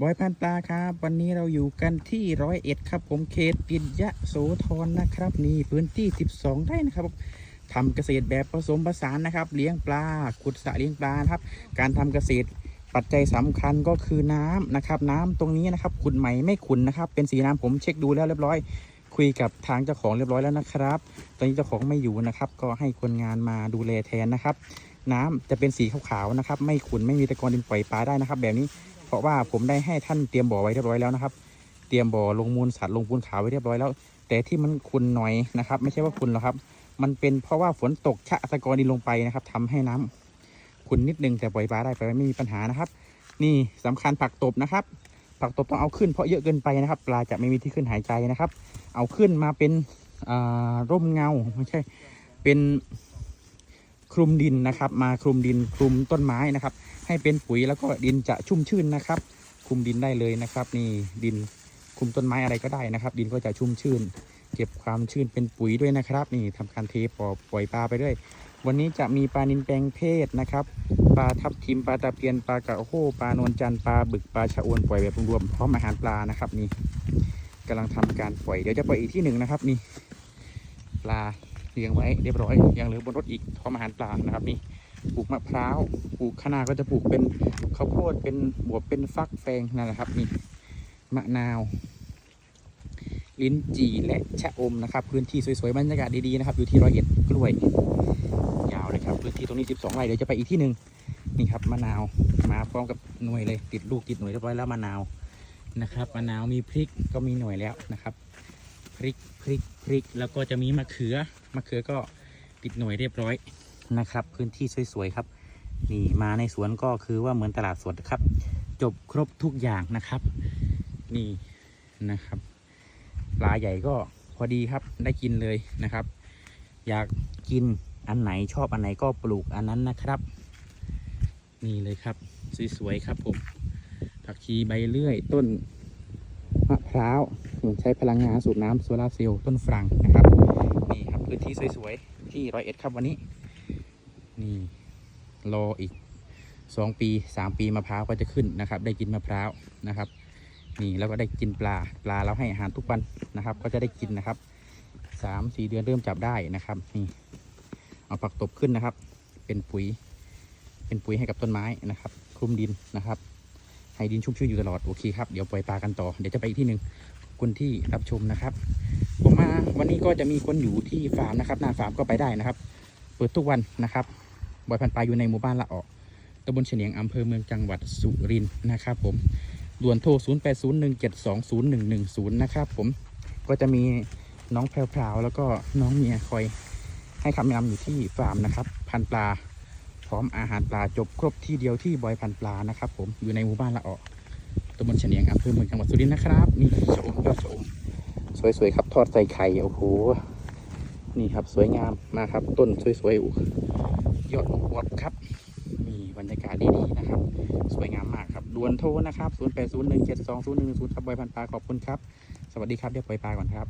บอยพันปลาครับ วันนี้เราอยู่กันที่ร้อยเอ็ดครับ ผมเขตปิยะโสธรนะครับ นี่พื้นที่ 12ไร่นะครับทำเกษตรแบบผสมผสานนะครับ เลี้ยงปลาขุดสระเลี้ยงปลานะครับ การทำเกษตรปัจจัยสำคัญก็คือน้ำนะครับ น้ำตรงนี้นะครับขุนใหม่ไม่ขุนนะครับ เป็นสีน้ำผมเช็คดูแล้วเรียบร้อย คุยกับทางเจ้าของเรียบร้อยแล้วนะครับ ตอนนี้เจ้าของไม่อยู่นะครับ ก็ให้คนงานมาดูแลแทนนะครับ น้ำจะเป็นสีขาวๆนะครับ ไม่ขุนไม่มีตะกอนดินปล่อยปลาได้นะครับ แบบนี้ ราะว่าผมได้ให้ท่านเตรียมบ่อไว้เรียบร้อยแล้วนะครับ เตรียมบ่อลงมูลสัตว์ลงปูนขาวไว้เรียบร้อยแล้ว แต่ที่มันขุนหน่อยนะครับ ไม่ใช่ว่าขุนหรอกครับ มันเป็นเพราะว่าฝนตกชะตะกอนดินลงไปนะครับทำให้น้ำขุนนิดนึงแต่ปล่อยปลาได้ไปไม่มีปัญหานะครับ นี่สำคัญผักตบนะครับผักตบต้องเอาขึ้นเพราะเยอะเกินไปนะครับ ปลาจะไม่มีที่ขึ้นหายใจนะครับ เอาขึ้นมาเป็นร่มเงาไม่ใช่เป็น คลุมดินนะครับ มาคลุมดินคลุมต้นไม้นะครับ ให้เป็นปุ๋ยแล้วก็ดินจะชุ่มชื่นนะครับ คลุมดินได้เลยนะครับ นี่ดินคลุมต้นไม้อะไรก็ได้นะครับ ดินก็จะชุ่มชื่น เก็บความชื้นเป็นปุ๋ยด้วยนะครับ นี่ทำการเทปอปล่อยปลาไปด้วย วันนี้จะมีปลานินแปลงเพศนะครับปลาทับทิมปลาตะเพียนปลากระโฮปลานวลจันทร์ปลาบึกปลาชะอวนปล่อยแบบรวมๆพร้อมอาหารปลานะครับนี่กำลังทำการปล่อยเดี๋ยวจะปล่อยอีกที่หนึ่งนะครับนี่ปลา เลี้ยงไว้เรียบร้อย ยังเหลือบนรถอีกพร้อมอาหารปลานะครับนี่ปลูกมะพร้าวปลูกคะนาก็จะปลูกเป็นข้าวโพดเป็นบวบเป็นฟักแฟงนั่นแหละครับนี่มะนาว ลิ้นจี่และชะอมนะครับ พื้นที่สวยๆบรรยากาศดีๆนะครับ อยู่ที่ร้อยเอ็ดกล้วย ยาวเลยครับ พื้นที่ตรงนี้ 12ไร่เดี๋ยวจะไปอีกที่หนึ่งนี่ครับมะนาวมาพร้อมกับหน่วยเลยติดลูกติดหน่วยเรียบร้อยแล้วมะนาวนะครับมะนาวมีพริกก็มีหน่วยแล้วนะครับ ริกพริกพริก แล้วก็จะมีมะเขือมะเขือก็ติดหน่วยเรียบร้อยนะครับ พื้นที่สวยๆครับ นี่มาในสวนก็คือว่าเหมือนตลาดสดครับ จบครบทุกอย่างนะครับ นี่นะครับปลาใหญ่ก็พอดีครับได้กินเลยนะครับ อยากกินอันไหนชอบอันไหนก็ปลูกอันนั้นนะครับ นี่เลยครับสวยๆครับผมผักชีใบเลื่อยต้นมะพร้าว ใช้พลังงานสูบน้ำโซลาร์เซลล์ต้นฝรั่งนะครับ นี่ครับพื้นที่สวยๆ ที่ร้อยเอ็ดครับวันนี้ นี่รออีกสองปีสามปีมะพร้าวก็จะขึ้นนะครับ ได้กินมะพร้าวนะครับ นี่แล้วก็ได้กินปลาปลาเราให้อาหารทุกวันนะครับ ก็จะได้กินนะครับสามสี่เดือนเริ่มจับได้นะครับนี่เอาผักตบขึ้นนะครับ เป็นปุ๋ย เป็นปุ๋ยให้กับต้นไม้นะครับ คลุมดินนะครับให้ดินชุ่มชื้นอยู่ตลอด โอเคครับ เดี๋ยวปล่อยปลากันต่อ เดี๋ยวจะไปอีกที่หนึ่ง คุณที่รับชมนะครับ ผมมาวันนี้ก็จะมีคนอยู่ที่ฟาร์มนะครับ หน้าฟาร์มก็ไปได้นะครับ เปิดทุกวันนะครับบอยพันปลาอยู่ในหมู่บ้านละออกตำบลเฉียงอำเภอเมืองจังหวัดสุรินทร์นะครับ ผมด่วนโทร 0801720110 นะครับผมก็จะมีน้องแพรวแล้วก็น้องเมียคอยให้คำแนะนำอยู่ที่ฟาร์มนะครับ พันปลา พร้อมอาหารปลาจบครบที่เดียวที่บอยพันปลานะครับ ผมอยู่ในหมู่บ้านละออกำบลเฉียงอำเภอเมืองจังหวัดสุรินทร์นะครับ นี่ชมครับชมสวยๆครับ ทอดใส่ไข่โอ้โหนี่ครับสวยงามมากครับ ต้นสวยๆอู้ยอดอวบครับ มีบรรยากาศดีๆนะครับ สวยงามมากครับด่วนโทรนะครับ 0801720110ครับบอยพันปลาขอบคุณครับ สวัสดีครับเดี๋ยวปล่อยปลาก่อนครับ